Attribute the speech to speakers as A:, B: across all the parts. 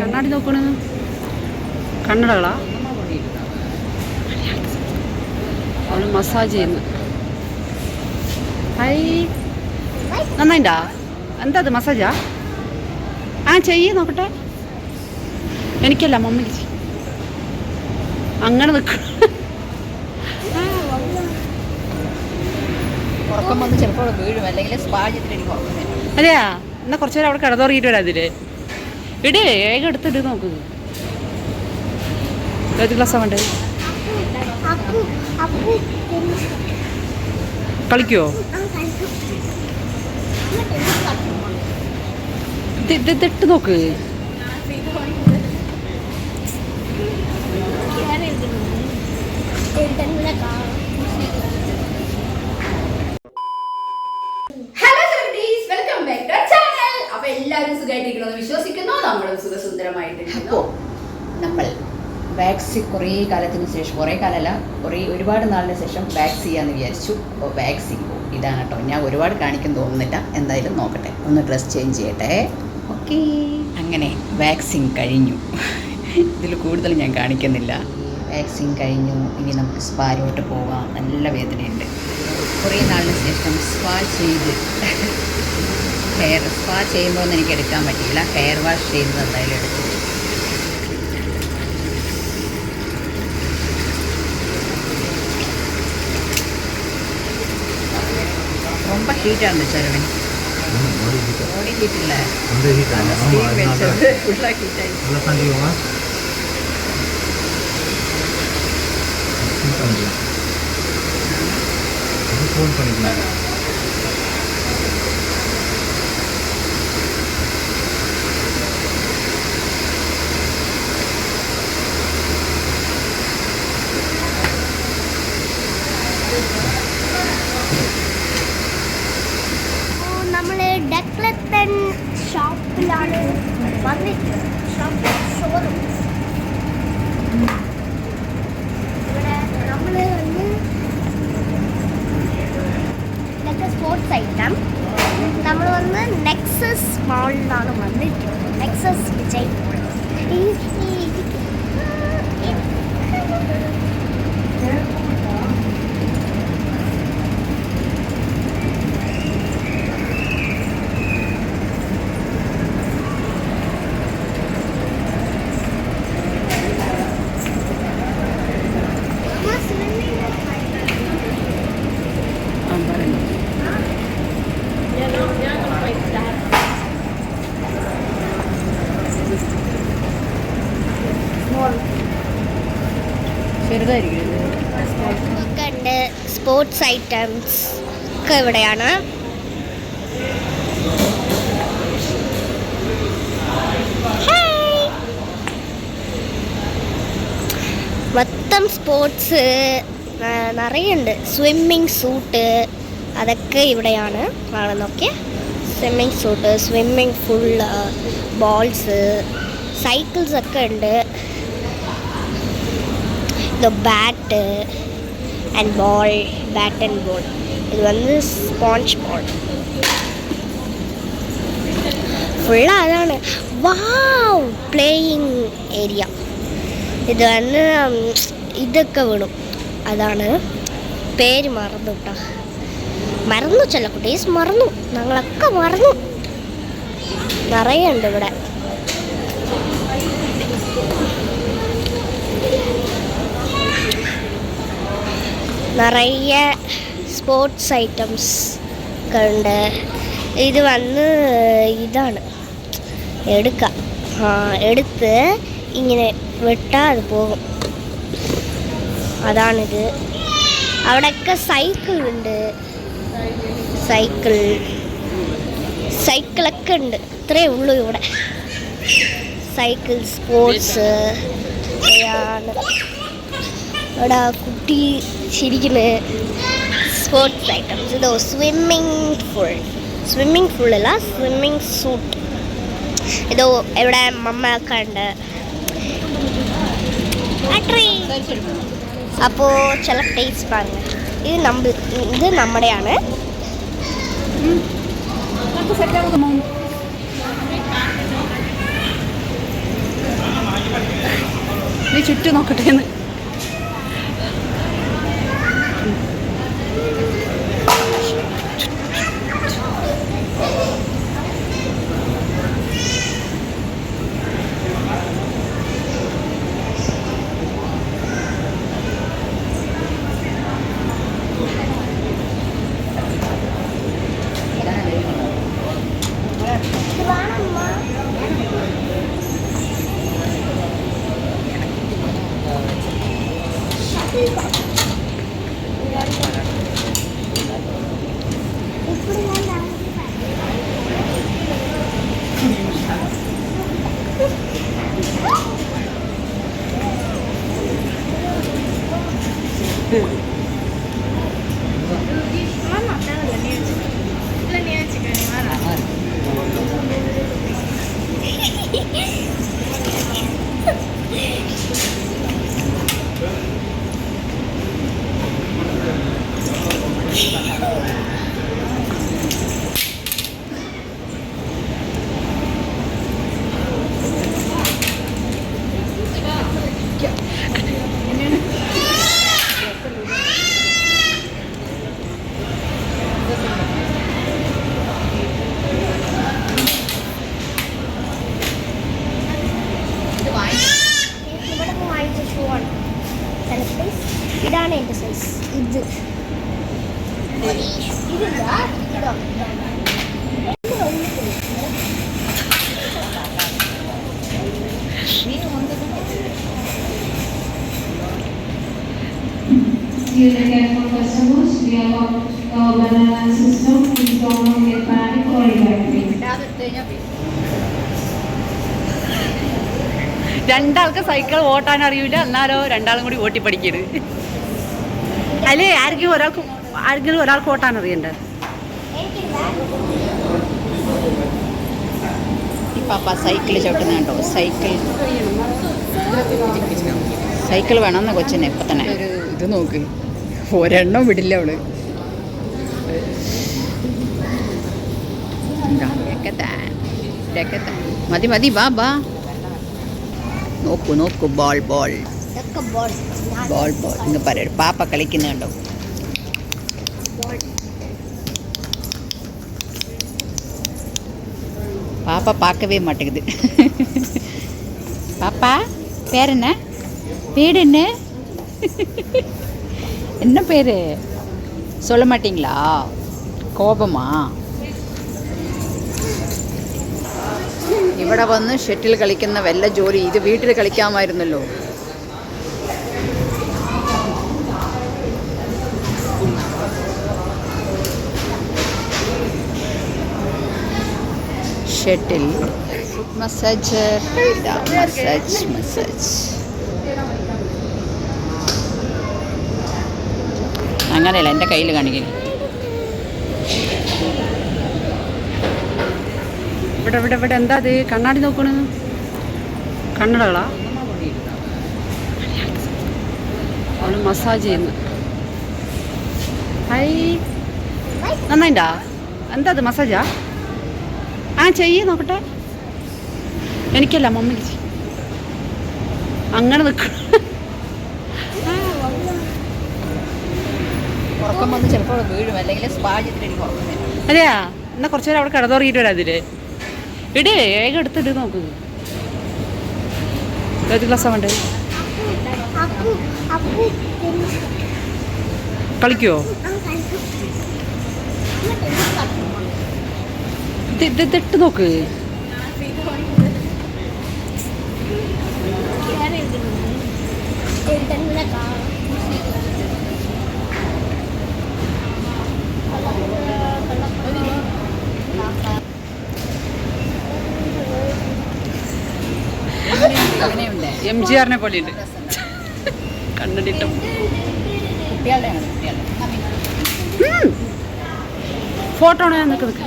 A: കണ്ണാടി നോക്കണ കണ്ണടകളാ? അവൾ മസാജ് ചെയ്യുന്നു. ഹൈ. നന്നായിണ്ടാ? എന്താ അത് മസാജാ ആ? ചെയ്യ നോക്കട്ടെ. എനിക്കല്ല മമ്മിക്ക്. അങ്ങനെ നിൽക്കണം
B: ഉറക്കം വന്ന് ചിലപ്പോൾ വീഴും. അല്ലെങ്കിൽ സ്പാചത്തിൽ എനിക്ക് ഉറക്കം വരും.
A: അതെയാ? എന്നാ കുറച്ചു നേരം അവിടെ കിടന്നുറങ്ങിയിട്ട് വരാം അതിൽ? ഇട് വേഗം എടുത്തിട്ട് നോക്ക്. ഏത് ക്ലാസ്സാ വേണ്ടത് കളിക്കുവോ? ഇതിട്ട് നോക്ക്.
B: ഹലോ സുഖമായിട്ടിരിക്കണമെന്ന് വിശ്വസിക്കുന്നു. നമ്മളും സുഖസുന്ദരമായിട്ടിരിക്കുന്നു നമ്മൾ വാക്സി കുറേ കാലത്തിന് ശേഷം കുറേ കാലമല്ല കുറേ ഒരുപാട് നാളിന് ശേഷം വാക്സ് ചെയ്യാന്ന് വിചാരിച്ചു. അപ്പോൾ വാക്സിൻ ഇതാണ് കേട്ടോ ഞാൻ ഒരുപാട് കാണിക്കും തോന്നുന്നില്ല. എന്തായാലും നോക്കട്ടെ. ഒന്ന് ഡ്രസ് ചേഞ്ച് ചെയ്യട്ടെ. ഓക്കെ അങ്ങനെ വാക്സിൻ കഴിഞ്ഞു. ഇതിൽ കൂടുതൽ ഞാൻ കാണിക്കുന്നില്ല. വാക്സിൻ കഴിഞ്ഞു. ഇനി നമുക്ക് സ്പാരോട്ട് പോവാം. നല്ല വേദനയുണ്ട്. കുറേ നാളിന് ശേഷം സ്പാ ചെയ്ത് ഹെയർ സ്പാ ചെയ്യുമ്പോൾ ഒന്നും എനിക്ക് എടുക്കാൻ പറ്റിയില്ല ഹെയർ വാഷ് ചെയ്ത് എന്തായാലും എടുത്തു ரொம்ப ஹீட்டாக இருந்துச்சு அரவிந்த் பாடி ஹீட் இல்லை
C: அந்த heat ஆ?
B: அந்த
C: ஆமா,
B: ஸ்டீம்
C: அதனால
B: வச்சது ஃபுல்லாக ஹீட் ஆகிடுச்சு
C: நல்லா பண்ணிக்குவோமா பண்ணிக்கலாம் இது ஃபோன் பண்ணிக்கலாம்
A: ആ പറയുന്നു
B: ചെറുതായിരിക്കും ഇത്.
D: ഒക്കെ ഉണ്ട് സ്പോർട്സ് ഐറ്റംസ് ഒക്കെ ഇവിടെയാണ് ഹായ്. മൊത്തം സ്പോർട്സ് നിറയുണ്ട്. സ്വിമ്മിങ് സൂട്ട് അതൊക്കെ ഇവിടെയാണ്. കാണുന്നൊക്കെ swimming suit swimming pool balls cycles ഒക്കെ ഉണ്ട്. ഇത് bat and ball bat and ball ഇത് വന്ന് സ്പോഞ്ച് ബോൾ ഫുള്ള് അതാണ് വാവ് പ്ലേയിങ് ഏരിയ ഇത് വന്ന് ഇതൊക്കെ വിടും. അതാണ് പേര് മറന്നു കേട്ടോ മറന്നു ചില കുട്ടീസ് മറന്നു. ഞങ്ങളൊക്കെ മറന്നു. നിറയെ ഉണ്ട് ഇവിടെ. നിറയെ സ്പോർട്സ് ഐറ്റംസ് ഒക്കെ ഉണ്ട് ഇത് വന്ന് ഇതാണ്. എടുക്കാം. ആ എടുത്ത് ഇങ്ങനെ വിട്ടാൽ അത് പോകും. അതാണിത്. അവിടെയൊക്കെ സൈക്കിൾ ഉണ്ട് സൈക്കിൾ. സൈക്കിളൊക്കെ ഉണ്ട്. ഇത്രയേ ഉള്ളൂ ഇവിടെ. സൈക്കിൾ സ്പോർട്സ് അവിടെ കുട്ടി ശരിക്കുന്നത് സ്പോർട്സ് ഐറ്റംസ്. ഇതോ സ്വിമ്മിങ് ഫുൾ സ്വിമ്മിങ് അല്ല സ്വിമ്മിങ് സൂട്ട്. ഇതോ ഇവിടെ മമ്മ ഒക്കെ ഉണ്ട് അപ്പോൾ ചില ടേസ്റ്റ് പറഞ്ഞു ഇത് നമ്മ ഇത് നമ്മുടെയാണ്.
A: നീ ചുറ്റും നോക്കട്ടെ എന്ന്.
D: ഇത് വേണമ്മ
E: Dear careful customers, we have a uh, banana system. Please don't get panic or evacuate.
A: രണ്ടാൾക്ക് സൈക്കിൾ ഓട്ടാൻ അറിയില്ല എന്നാലോ രണ്ടാളും കൂടി ഓട്ടി പഠിക്കരുത്. അല്ലേ ആർക്കും ഒരാൾക്ക് ആർക്കും ഒരാൾക്ക് ഓട്ടാൻ അറിയണ്ടേ?
B: ഈ പാപ്പ സൈക്കിൾ ചവിട്ടുന്ന കണ്ടോ? സൈക്കിൾ. സൈക്കിൾ വേണമെന്ന് കൊച്ചിനെ ഇപ്പൊ തന്നെ. ഇത് നോക്ക്. ഒരെണ്ണം വിടില്ല അവള് ഇതാ, രക്കത്താ, രക്കത്താ. മതി മതി ബാ ബാ നോക്കൂ നോക്കൂ ബോൾ ബോൾ
D: ഇതൊക്കെ ബോൾ
B: ബോൾ ബോൾ ഇങ്ങ് പറയൂ പാപ്പ കളിക്കുന്ന കണ്ടോ பாப்பா பார்க்கவே மாட்டேங்குது பாப்பா பேர் என்ன பேர் என்ன என்ன பேர் சொல்ல மாட்டீங்களா കോപമാ ഇവിടെ വന്ന് ഷട്ടിൽ കളിക്കുന്ന വല്ല ജോലി ഇത് വീട്ടിൽ കളിക്കാമായിരുന്നല്ലോ ഷട്ടിൽ മസാജ് മസാജ് മസാജ് അങ്ങനെയല്ല എന്റെ കയ്യിൽ കാണിക്കുന്നു
A: ഇവിടെ ഇവിടെ ഇവിടെ എന്താ അത് കണ്ണാടി നോക്കണത്? കണ്ണടകളാ? അവൾ മസാജ് ചെയ്യുന്നു. ഹൈ നന്നായിണ്ടാ? എന്താ അത് മസാജാ ആ? ചെയ്യ് നോക്കട്ടെ. എനിക്കല്ല മമ്മിക്ക്. അങ്ങനെ നിൽക്കണം
B: ഉറക്കം വന്ന് ചിലപ്പോൾ വീഴും. അല്ലെങ്കിൽ സ്പാ ചെയ്തിട്ട് എനിക്ക് ഉറക്കം വരും.
A: അതെയാ? എന്നാ കുറച്ച് നേരം അവിടെ കിടന്നുറങ്ങിയിട്ട് വരാം അതിൽ. ഇടേ വേഗം എടുത്തിട്ട് നോക്ക്. ഏത് ക്ലാസ്സാണ് വേണ്ടത്
D: അപ്പു അപ്പു
A: കളിക്കുവോ? ഇത് ഇത് ഇത് ഇട്ട് നോക്ക്.
D: എഴുതുന്ന
A: എം ജി ആറിനെ പോലെ ഉണ്ട് കണ്ണടിട്ടും ഫോട്ടോ ആണ് നിൽക്കുന്നത്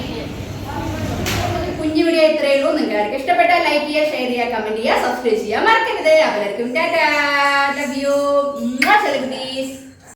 B: കുഞ്ഞു വീഡിയോ ഇത്രയേ ഉള്ളൂ. നിങ്ങൾക്ക് ഇഷ്ടപ്പെട്ടാൽ ലൈക്ക് ചെയ്യുക ഷെയർ ചെയ്യുക കമന്റ് ചെയ്യുക സബ്സ്ക്രൈബ് ചെയ്യുക. മറക്കരുത്. അവരക്കും ടാറ്റാ. Love U